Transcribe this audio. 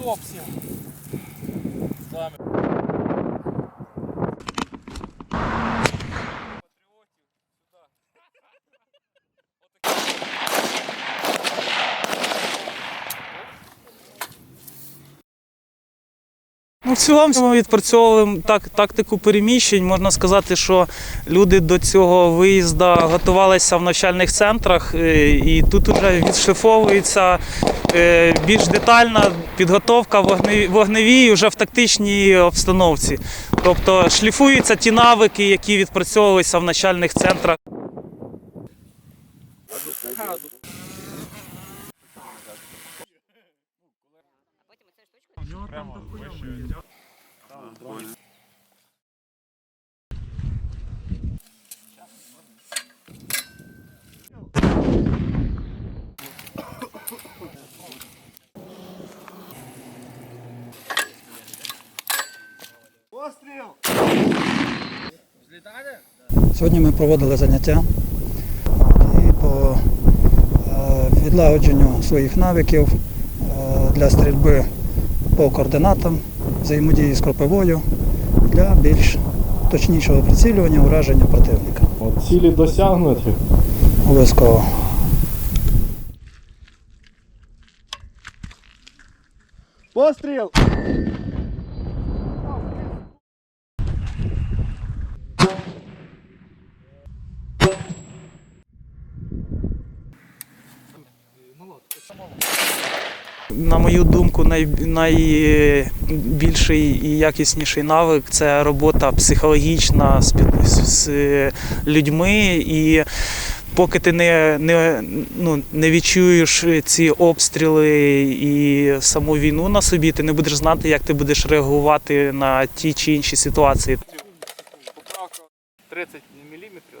Стоп всем. С вами. В цілому ми відпрацьовуємо так, тактику переміщень. Можна сказати, що люди до цього виїзду готувалися в навчальних центрах, е, і тут вже відшліфовується е, більш детальна підготовка вогневі- вогневій вже в тактичній обстановці. Тобто шліфуються ті навики, які відпрацьовувалися в навчальних центрах. Сьогодні ми проводили заняття і по е, відлагодженню своїх навиків е, для стрільби по координатам, взаємодії з кропивою для більш точнішого прицілювання ураження противника. От цілі досягнуті. Обов'язково. Постріл! На мою думку, най... найбільший і якісніший навик це робота психологічна з, з людьми. І поки ти не не, ну, не відчуєш ці обстріли і саму війну на собі, ти не будеш знати, як ти будеш реагувати на ті чи інші ситуації. 30 міліметрів.